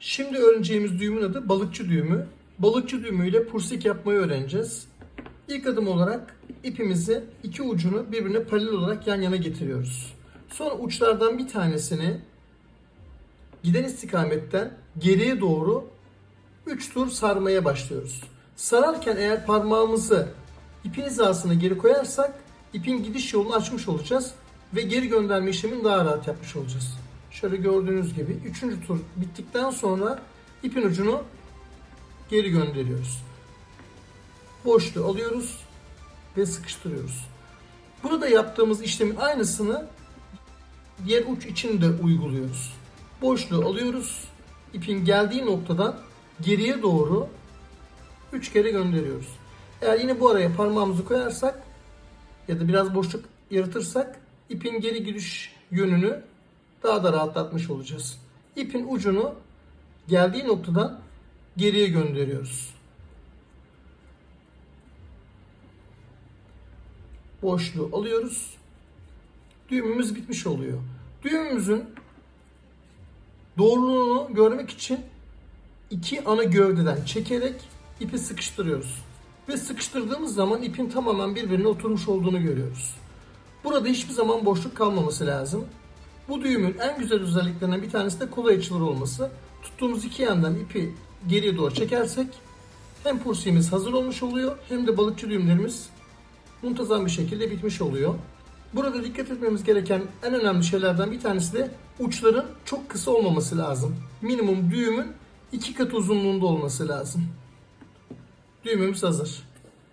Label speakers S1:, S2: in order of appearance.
S1: Şimdi öğreneceğimiz düğümün adı balıkçı düğümü. Balıkçı düğümüyle pursik yapmayı öğreneceğiz. İlk adım olarak ipimizi iki ucunu birbirine paralel olarak yan yana getiriyoruz. Sonra uçlardan bir tanesini giden istikametten geriye doğru 3 tur sarmaya başlıyoruz. Sararken eğer parmağımızı ipin hizasına geri koyarsak ipin gidiş yolunu açmış olacağız ve geri gönderme işlemini daha rahat yapmış olacağız. Şöyle gördüğünüz gibi 3. tur bittikten sonra ipin ucunu geri gönderiyoruz. Boşluğu alıyoruz ve sıkıştırıyoruz. Burada yaptığımız işlemin aynısını diğer uç için de uyguluyoruz. Boşluğu alıyoruz. ipin geldiği noktadan geriye doğru 3 kere gönderiyoruz. Eğer yine bu araya parmağımızı koyarsak ya da biraz boşluk yaratırsak ipin geri gidiş yönünü daha da rahatlatmış olacağız. İpin ucunu geldiği noktadan geriye gönderiyoruz. Boşluğu alıyoruz. Düğümümüz bitmiş oluyor. Düğümümüzün doğruluğunu görmek için iki ana gövdeden çekerek ipi sıkıştırıyoruz. Ve sıkıştırdığımız zaman ipin tamamen birbirine oturmuş olduğunu görüyoruz. Burada hiçbir zaman boşluk kalmaması lazım. Bu düğümün en güzel özelliklerinden bir tanesi de kolay açılır olması. Tuttuğumuz iki yandan ipi geriye doğru çekersek hem pursimiz hazır olmuş oluyor hem de balıkçı düğümlerimiz muntazam bir şekilde bitmiş oluyor. Burada dikkat etmemiz gereken en önemli şeylerden bir tanesi de uçların çok kısa olmaması lazım. Minimum düğümün iki katı uzunluğunda olması lazım. Düğümümüz hazır.